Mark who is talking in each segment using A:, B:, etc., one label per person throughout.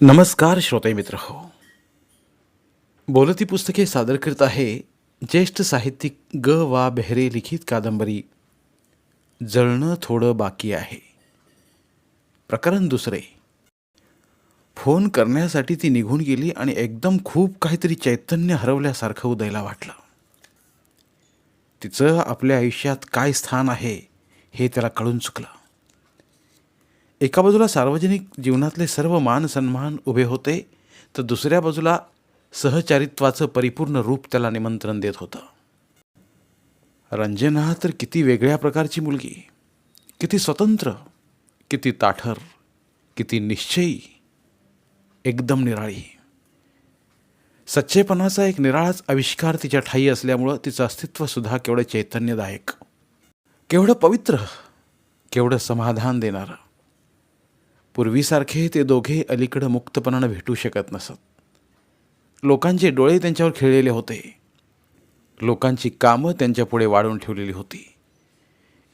A: नमस्कार श्रोते मित्र हो. बोलती पुस्तके सादर करत आहे ज्येष्ठ साहित्यिक ग वा बेहरे लिखित कादंबरी. जळणं थोडं बाकी आहे. प्रकरण दुसरे. फोन करण्यासाठी ती निघून गेली आणि एकदम खूप काहीतरी चैतन्य हरवल्यासारखं उदयला वाटलं. तिचं आपल्या आयुष्यात काय स्थान आहे हे त्याला कळून चुकलं. एका बाजूला सार्वजनिक जीवनातले सर्व मान सन्मान उभे होते तर दुसऱ्या बाजूला सहचारित्वाचं परिपूर्ण रूप त्याला निमंत्रण देत होतं. रंजना तर किती वेगळ्या प्रकारची मुलगी. किती स्वतंत्र किती ताठर किती निश्चयी एकदम निराळी. सच्चेपणाचा एक निराळाच आविष्कार तिच्या ठाई असल्यामुळं तिचं अस्तित्वसुद्धा केवढं चैतन्यदायक. केवढं पवित्र केवढं समाधान देणारं. पूर्वीसारखे ते दोघे अलीकडं मुक्तपणानं भेटू शकत नसत. लोकांचे डोळे त्यांच्यावर खेळलेले होते. लोकांची कामं त्यांच्यापुढे वाढवून ठेवलेली होती.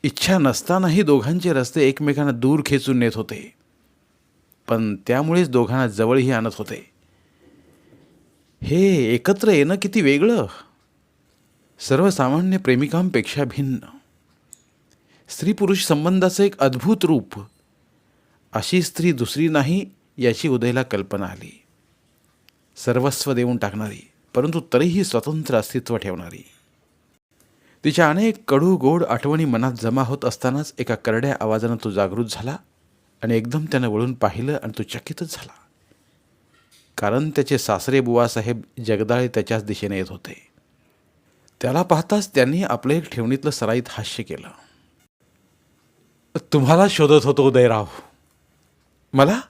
A: इच्छा नसतानाही दोघांचे रस्ते एकमेकांना दूर खेचून नेत होते. पण त्यामुळेच दोघांना जवळही आणत होते. हे एकत्र येणं किती वेगळं? सर्वसामान्य प्रेमिकांपेक्षा भिन्न. स्त्री पुरुष संबंधाचं एक अद्भुत रूप अशी स्त्री दुसरी नाही याची उदयला कल्पना आली. सर्वस्व देऊन टाकणारी परंतु तरीही स्वतंत्र अस्तित्व ठेवणारी. तिच्या अनेक कडू गोड आठवणी मनात जमा होत असतानाच एका करड्या आवाजानं तो जागृत झाला आणि एकदम त्यानं वळून पाहिलं आणि तो चकितच झाला. कारण त्याचे सासरे बुवासाहेब जगदाळे त्याच्याच दिशेने येत होते. त्याला पाहताच त्यांनी आपलं एक ठेवणीतलं सराईत हास्य केलं. तुम्हाला शोधत होतो उदयराव. मला?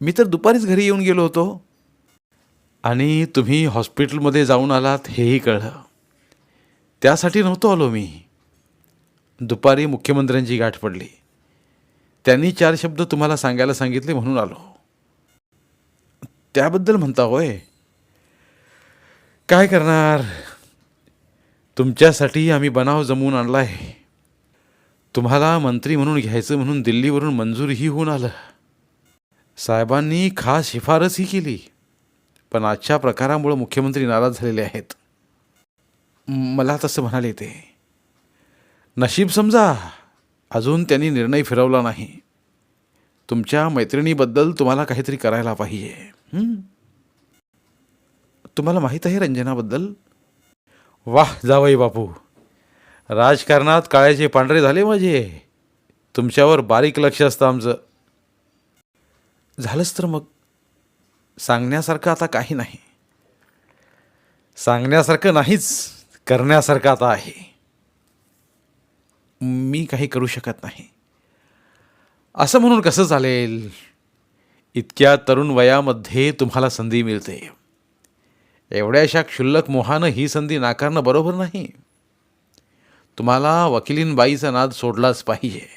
A: मी तर दुपारीच घरी येऊन गेलो होतो. आणि तुम्ही हॉस्पिटलमध्ये जाऊन आलात हेही कळलं. त्यासाठी नव्हतो आलो मी. दुपारी मुख्यमंत्र्यांची गाठ पडली. त्यांनी चार शब्द तुम्हाला सांगायला सांगितले म्हणून आलो. त्याबद्दल म्हणता होय. काय करणार? तुमच्यासाठी आम्ही बनाव जमवून आणला आहे तुम्हाला मंत्री म्हणून घ्यायचं म्हणून दिल्लीवरून मंजूरही होऊन आलं. साहेबांनी खास शिफारसही केली पण आजच्या प्रकारामुळं मुख्यमंत्री नाराज झालेले आहेत. मला तसं म्हणाले ते नशीब समजा अजून त्यांनी निर्णय फिरवला नाही. तुमच्या मैत्रिणीबद्दल तुम्हाला काहीतरी करायला पाहिजे. तुम्हाला माहीत आहे रंजनाबद्दल? वाह जावई बापू. राजकारणात काळ्याचे पांढरे झाले माझे. तुमच्यावर बारीक लक्ष असतं आमचं. झालंच तर मग. सांगण्यासारखं आता काही नाही. सांगण्यासारखं नाहीच करण्यासारखं आता आहे. मी काही करू शकत नाही. असं म्हणून कसं चालेल? इतक्या तरुण वयामध्ये तुम्हाला संधी मिळते. एवढ्याशा क्षुल्लक मोहानं ही संधी नाकारणं बरोबर नाही. तुम्हाला वकिलीनबाईचा नाद सोडलाच पाहिजे.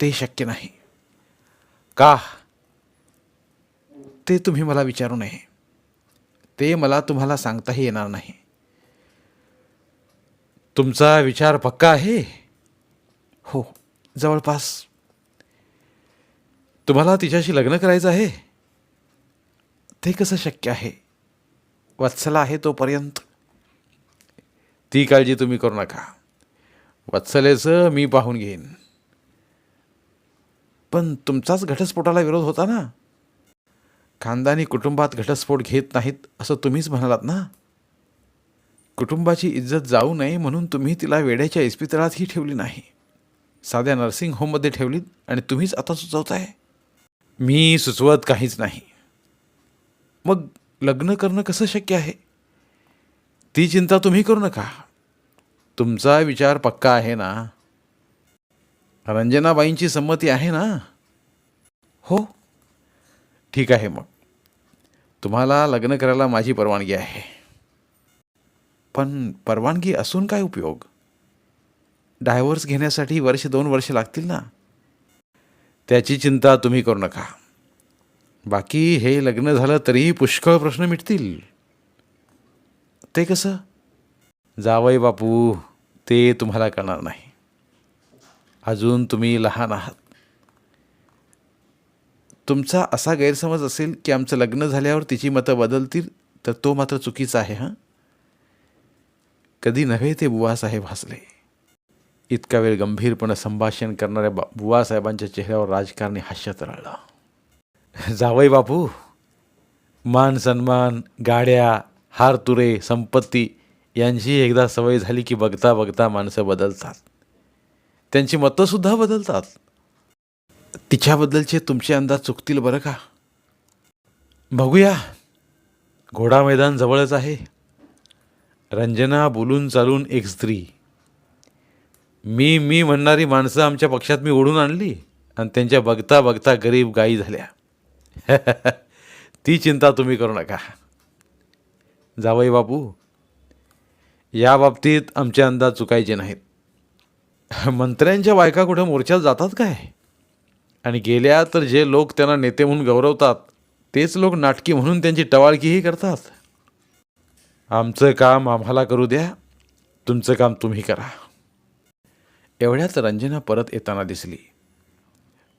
A: ते शक्य नाही. का? ते तुम्ही मला विचारू नये. ते मला तुम्हाला सांगताही येणार नाही. तुमचा विचार पक्का आहे? हो जवळपास. तुम्हाला तिच्याशी लग्न करायचं आहे? ते कसं शक्य आहे? वत्सला आहे तोपर्यंत. ती काळजी तुम्ही करू नका. वत्सलेचं मी पाहून घेईन. पण तुमचाच घटस्फोटाला विरोध होता ना? खानदानी कुटुंबात घटस्फोट घेत नाहीत असं तुम्हीच म्हणालात ना? कुटुंबाची इज्जत जाऊ नये म्हणून तुम्ही तिला वेड्याच्या इस्पितळातही ठेवली नाही. साध्या नर्सिंग होममध्ये ठेवलीत आणि तुम्हीच आता सुचवताय? मी सुचवत काहीच नाही. मग लग्न करणं कसं शक्य आहे? ती चिंता तुम्ही करू नका. तुमचा विचार पक्का आहे ना? रंजनाबाईंची संमती आहे ना? हो. ठीक आहे मग. तुम्हाला लग्न करायला माझी परवानगी आहे. पण परवानगी असून काय उपयोग? डायव्हर्स घेण्यासाठी वर्ष दोन वर्ष लागतील ना? त्याची चिंता तुम्ही करू नका. बाकी हे लग्न झालं तरीही पुष्कळ प्रश्न मिटतील. ते कसं? जावई बापू ते तुम्हाला कळणार नाही. अजून तुम्ही लहान आहात. तुमचा असा गैरसमज असेल की आमचं लग्न झाल्यावर तिची मतं बदलतील तर तो मात्र चुकीचा आहे हां? कधी नव्हे ते बुवासाहेब हसले. इतका वेळ गंभीरपणे संभाषण करणाऱ्या बा बुवासाहेबांच्या चेहऱ्यावर राजकारणी हास्य तरळलं जावई बापू मान सन्मान गाड्या हार तुरे संपत्ती यांची एकदा सवय झाली की बघता बघता माणसं बदलतात. त्यांची मतंसुद्धा बदलतात. तिच्याबद्दलचे तुमचे अंदाज चुकतील बरं का? बघूया. घोडा मैदान जवळच आहे. रंजना बोलून चालून एक स्त्री. मी मी म्हणणारी माणसं आमच्या पक्षात मी ओढून आणली आणि त्यांच्या बघता बघता गरीब गायी झाल्या. ती चिंता तुम्ही करू नका. जावई बापू या बाबतीत आमचे अंदाज चुकायचे नाहीत. मंत्र्यांच्या बायका कुठं मोर्चात जातात काय? आणि गेल्या तर जे लोक त्यांना नेते म्हणून गौरवतात तेच लोक नाटकी म्हणून त्यांची टवाळकीही करतात. आमचं काम आम्हाला करू द्या तुमचं काम तुम्ही करा. एवढ्यात रंजना परत येताना दिसली.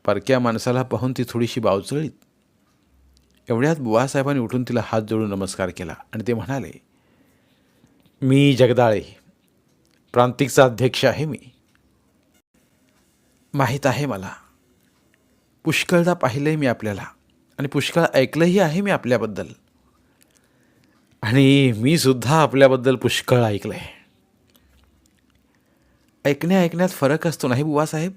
A: परक्या माणसाला पाहून ती थोडीशी बावचळीत. एवढ्यात बुवासाहेबांनी उठून तिला हात जोडून नमस्कार केला आणि ते म्हणाले मी जगदाळे प्रांतिकचा अध्यक्ष आहे मी. माहीत आहे मला. पुष्कळदा पाहिलंय मी आपल्याला आणि पुष्कळ ऐकलंही आहे मी आपल्याबद्दल. आणि मी सुद्धा आपल्याबद्दल पुष्कळ ऐकलं आहे ऐकण्या ऐकण्यात फरक असतो नाही बुवासाहेब?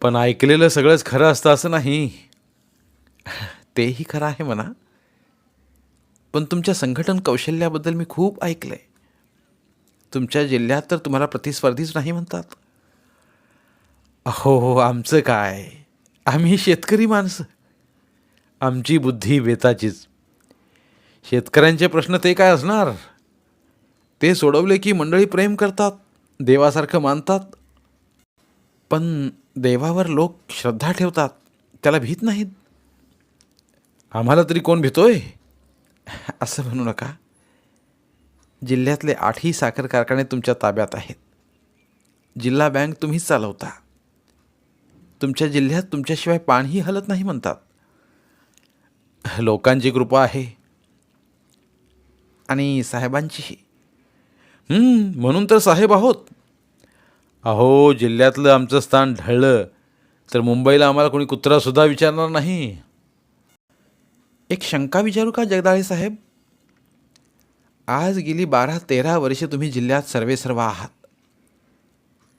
A: पण ऐकलेलं सगळंच खरं असतं असं नाही. तेही खरं आहे म्हणा. पण तुमच्या संघटन कौशल्याबद्दल मी खूप ऐकलं आहे तुमच्या जिल्ह्यात तर तुम्हाला प्रतिस्पर्धीच नाही म्हणतात. अहो हो आमचं काय? आम्ही शेतकरी माणसं. आमची बुद्धी बेताचीच. शेतकऱ्यांचे प्रश्न ते काय असणार? ते सोडवले की मंडळी प्रेम करतात देवासारखं मानतात. पण देवावर लोक श्रद्धा ठेवतात त्याला भीत नाहीत. आम्हाला तरी कोण भीतोय? असं म्हणू नका. जिल्ह्यातले आठही साखर कारखाने तुमच्या ताब्यात आहेत. जिल्हा बँक तुम्हीच चालवता. तुमच्या जिल्ह्यात तुमच्याशिवाय पाणीही हलत नाही म्हणतात. लोकांची कृपा आहे. आणि साहेबांचीही. म्हणून तर साहेब आहोत. अहो जिल्ह्यातलं आमचं स्थान ढळलं तर मुंबईला आम्हाला कोणी कुत्रासुद्धा विचारणार नाही. एक शंका विचारू का जगदाळे साहेब? आज गेली बारा तेरा वर्षे तुम्ही जिल्ह्यात सर्वेसर्वा आहात.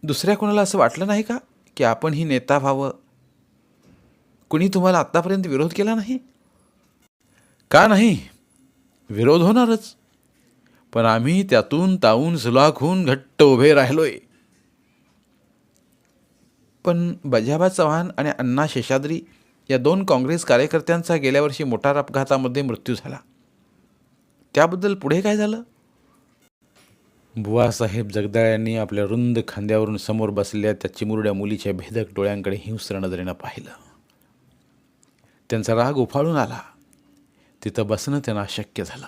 A: दुसऱ्या कोणाला असं वाटलं नाही का की आपण ही नेता व्हावं? कुणी तुम्हाला आत्तापर्यंत विरोध केला नाही? का नाही? विरोध होणारच. पण आम्ही त्यातून तावून सुलाखून घट्ट उभे राहिलोय. पण बजाबा चव्हाण आणि अण्णा शेषाद्री या दोन काँग्रेस कार्यकर्त्यांचा गेल्या वर्षी मोटार अपघातामध्ये मृत्यू झाला. त्याबद्दल पुढे काय झालं? बुवासाहेब जगदाळ यांनी आपल्या रुंद खांद्यावरून समोर बसलेल्या त्या चिमुरड्या मुलीच्या भेदक डोळ्यांकडे हिंस्र नजरेनं पाहिलं. त्यांचा राग उफाळून आला. तिथं बसणं त्यांना अशक्य झालं.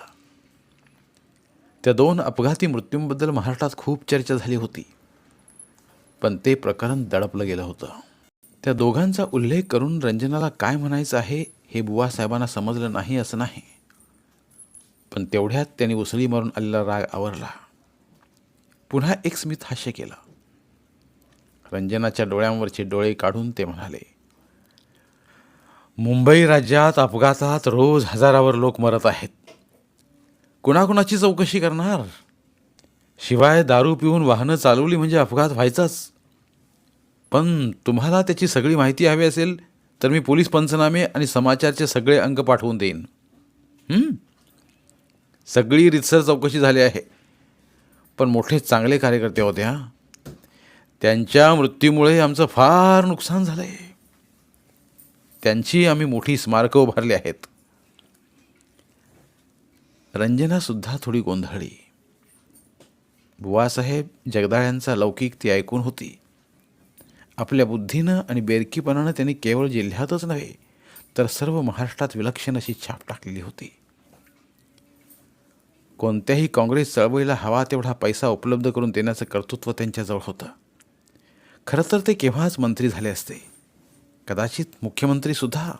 A: त्या दोन अपघाती मृत्यूंबद्दल महाराष्ट्रात खूप चर्चा झाली होती. पण ते प्रकरण दडपलं गेलं होतं. त्या दोघांचा उल्लेख करून रंजनाला काय म्हणायचं आहे हे बुवासाहेबांना समजलं नाही असं नाही. पण तेवढ्यात त्यांनी उसळी मारून आलेला राग आवरला. पुन्हा एक स्मित हास्य केलं. रंजनाच्या डोळ्यांवरचे डोळे काढून ते म्हणाले मुंबई राज्यात अपघातात रोज हजारावर लोक मरत आहेत. कुणाकुणाची चौकशी करणार? शिवाय दारू पिऊन वाहनं चालवली म्हणजे अपघात व्हायचाच. पण तुम्हाला त्याची सगळी माहिती हवी असेल तर मी पोलीस पंचनामे आणि समाचारचे सगळे अंक पाठवून देईन. सगळी रितसर चौकशी झाली आहे. पण मोठे चांगले कार्यकर्ते होते हां. त्यांच्या मृत्यूमुळे आमचं फार नुकसान झालं आहे त्यांची आम्ही मोठी स्मारकं उभारली आहेत. रंजनासुद्धा थोडी गोंधळली. बुवासाहेब जगदाळ्यांचा लौकिक ती ऐकून होती. आपल्या बुद्धीनं आणि बेरकीपणानं त्यांनी केवळ जिल्ह्यातच नव्हे तर सर्व महाराष्ट्रात विलक्षण अशी छाप टाकलेली होती. कोणत्याही काँग्रेस चळवळीला हवा तेवढा पैसा उपलब्ध करून देण्याचं कर्तृत्व त्यांच्याजवळ होतं. खरं तर ते केव्हाच मंत्री झाले असते? कदाचित मुख्यमंत्रीसुद्धा.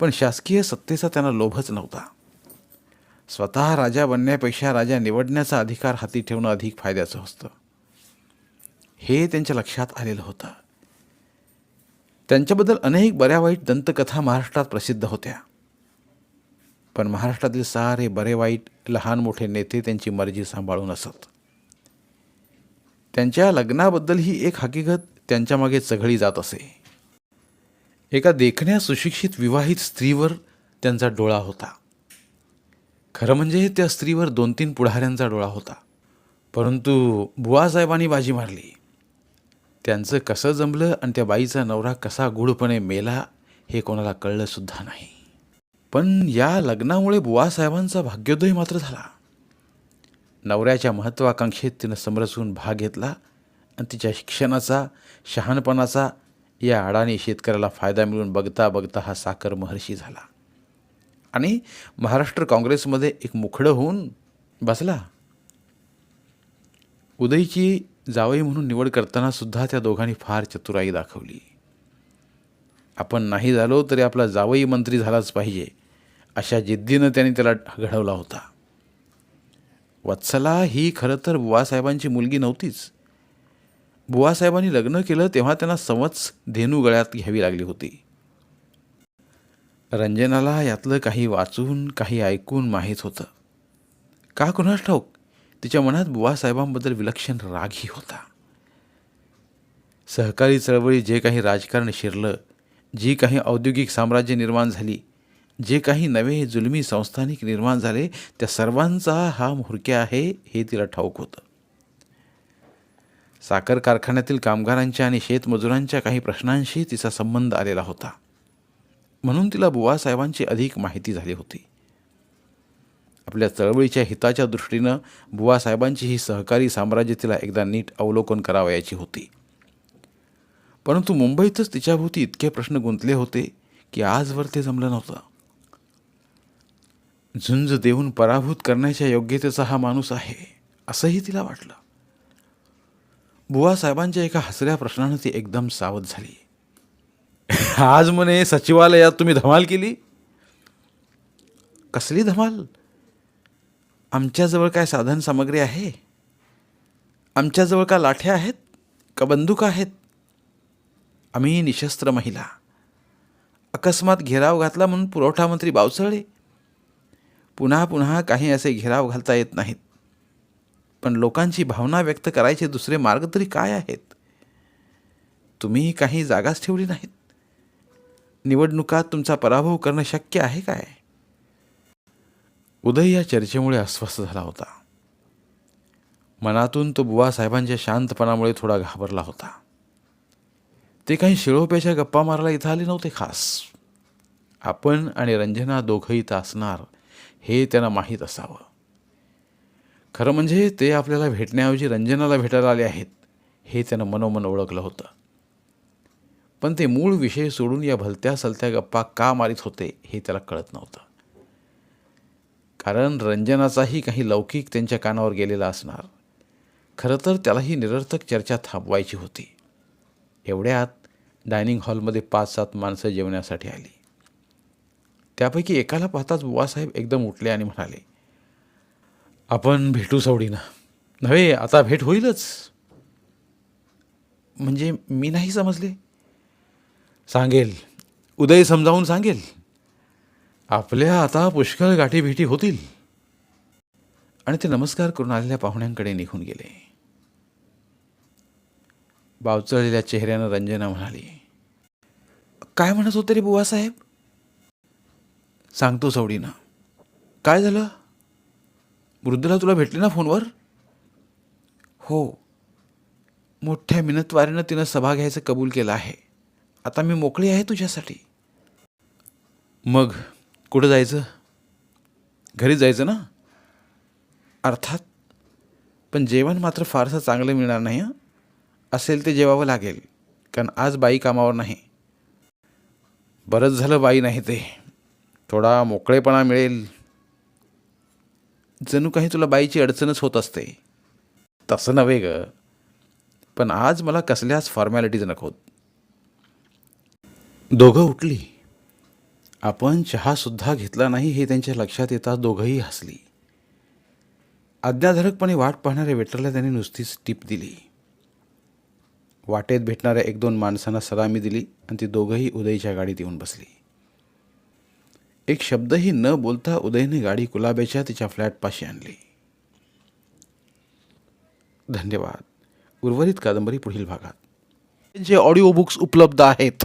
A: पण शासकीय सत्तेचा त्यांना लोभच नव्हता. स्वतः राजा बनण्यापेक्षा राजा निवडण्याचा अधिकार हाती ठेवणं अधिक फायद्याचं असतं. हे त्यांच्या लक्षात आलेलं होतं. त्यांच्याबद्दल अनेक बऱ्या वाईट दंतकथा महाराष्ट्रात प्रसिद्ध होत्या. पण महाराष्ट्रातील सारे बरे वाईट लहान मोठे नेते त्यांची मर्जी सांभाळून असत. त्यांच्या लग्नाबद्दल ही एक हकीकत त्यांच्यामागे चघळी जात असे. एका देखण्या सुशिक्षित विवाहित स्त्रीवर त्यांचा डोळा होता. खरं म्हणजे त्या स्त्रीवर दोन तीन पुढाऱ्यांचा डोळा होता. परंतु बुवासाहेबांनी बाजी मारली. त्यांचं कसं जमलं आणि त्या बाईचा नवरा कसा गूढपणे मेला हे कोणाला कळलंसुद्धा नाही. पण या लग्नामुळे बुवासाहेबांचा भाग्योदय मात्र झाला. नवऱ्याच्या महत्त्वाकांक्षेत तिनं समरसून भाग घेतला आणि तिच्या शिक्षणाचा शहाणपणाचा या अडाणी शेतकऱ्याला फायदा मिळून बघता बघता हा साखर महर्षी झाला. आणि महाराष्ट्र काँग्रेसमध्ये एक मुखडं होऊन बसला. उदयची जावई म्हणून निवड करताना सुद्धा त्या दोघांनी फार चतुराई दाखवली. आपण नाही झालो तरी आपला जावई मंत्री झालाच पाहिजे अशा जिद्दीनं त्यांनी त्याला घडवला होता. वत्सला ही खरं तर बुवासाहेबांची मुलगी नव्हतीच. बुवासाहेबांनी लग्न केलं तेव्हा त्यांना समज धेनू गळ्यात घ्यावी लागली होती. रंजनाला यातलं काही वाचून काही ऐकून माहीत होतं. का कुणास ठाऊक? तिच्या मनात बुवासाहेबांबद्दल विलक्षण रागही होता. सहकारी चळवळी जे काही राजकारण शिरलं जी काही औद्योगिक साम्राज्य निर्माण झाली जे काही नवे जुलमी संस्थानिक निर्माण झाले त्या सर्वांचा हा म्होरक्या आहे हे तिला ठाऊक होतं. साखर कारखान्यातील कामगारांच्या आणि शेतमजुरांच्या काही प्रश्नांशी तिचा संबंध आलेला होता. म्हणून तिला बुवासाहेबांची अधिक माहिती झाली होती. आपल्या चळवळीच्या हिताच्या दृष्टीनं बुवासाहेबांची ही सहकारी साम्राज्य तिला एकदा नीट अवलोकन करावयाची होती. परंतु मुंबईतच तिच्याभोवती इतके प्रश्न गुंतले होते की आजवर ते जमलं नव्हतं. झुंज देऊन पराभूत करण्याच्या योग्यतेचा हा माणूस आहे असंही तिला वाटलं. बुवासाहेबांच्या एका हसऱ्या प्रश्नानं ती एकदम सावध झाली. आज म्हणे सचिवालयात तुम्ही धमाल केली? कसली धमाल? आमच्याजवळ काय साधन सामग्री आहे? आमच्याजवळ का लाठ्या आहेत? का बंदुका आहेत? आम्ही निशस्त्र महिला. अकस्मात घेराव घातला म्हणून पुरवठा मंत्री बावचळले पुन्हा पुन्हा काही असे घेराव घालता येत नाहीत. पण लोकांची भावना व्यक्त करायचे दुसरे मार्ग तरी काय आहेत? तुम्ही काही जागाच ठेवली नाहीत. निवडणुकात तुमचा पराभव करणं शक्य आहे काय? उदय या चर्चेमुळे अस्वस्थ झाला होता. मनातून तो बुवासाहेबांच्या शांतपणामुळे थोडा घाबरला होता. ते काही शिळोप्याच्या गप्पा मारायला इथं आले नव्हते खास. आपण आणि रंजना दोघंही इथं असणार हे त्यांना माहीत असावं. खरं म्हणजे ते आपल्याला भेटण्याऐवजी रंजनाला भेटायला आले आहेत हे त्यानं मनोमन ओळखलं होतं. पण ते मूळ विषय सोडून या भलत्या सलत्या गप्पा का मारित होते हे त्याला कळत नव्हतं. कारण रंजनाचाही काही लौकिक त्यांच्या कानावर गेलेला असणार. खरं तर त्यालाही निरर्थक चर्चा थांबवायची होती. एवढ्यात डायनिंग हॉलमध्ये पाच सात माणसं जेवण्यासाठी आली. त्यापैकी एकाला पाहताच बुवासाहेब एकदम उठले आणि म्हणाले आपण भेटू सवडीना नव्हे आता भेट होईलच. म्हणजे मी नाही समजले. सांगेल. उदय समजावून सांगेल. आपल्या आता पुष्कळ गाठीभेटी होतील. आणि ते नमस्कार करून आलेल्या पाहुण्यांकडे निघून गेले. बावचळलेल्या चेहऱ्यानं रंजना म्हणाली काय म्हणत होते रे बुवासाहेब सांगतो सवडीनं. काय झालं? वृद्धला तुला भेटले ना फोनवर? हो. मोठ्या मिनतवारीनं तिनं सभा घ्यायचं कबूल केलं आहे. आता मी मोकळी आहे तुझ्यासाठी. मग? कुठं जायचं? घरी जायचं ना? अर्थात पण जेवण मात्र फारसं चांगलं मिळणार नाही असेल ते जेवावं लागेल कारण आज बाई कामावर नाही. बरंच झालं बाई नाही ते. थोडा मोकळेपणा मिळेल. जणू काही तुला बाईची अडचणच होत असते. तसं नव्हे ग. पण आज मला कसल्याच फॉर्मॅलिटीज नकोत. दोघं उठली. आपण चहासुद्धा घेतला नाही हे त्यांच्या लक्षात येताच दोघंही हसली. आज्ञाधारकपणे वाट पाहणाऱ्या वेटरला त्यांनी नुसतीच टीप दिली. वाटेत भेटणाऱ्या एक दोन माणसांना सलामी दिली आणि ती दोघंही उदयच्या गाडीत येऊन बसली. एक शब्दही न बोलता उदयने गाडी कुलाब्याच्या तिच्या फ्लॅटपाशी आणली. धन्यवाद. उर्वरित कादंबरी पुढील भागात. जे ऑडिओ बुक्स उपलब्ध आहेत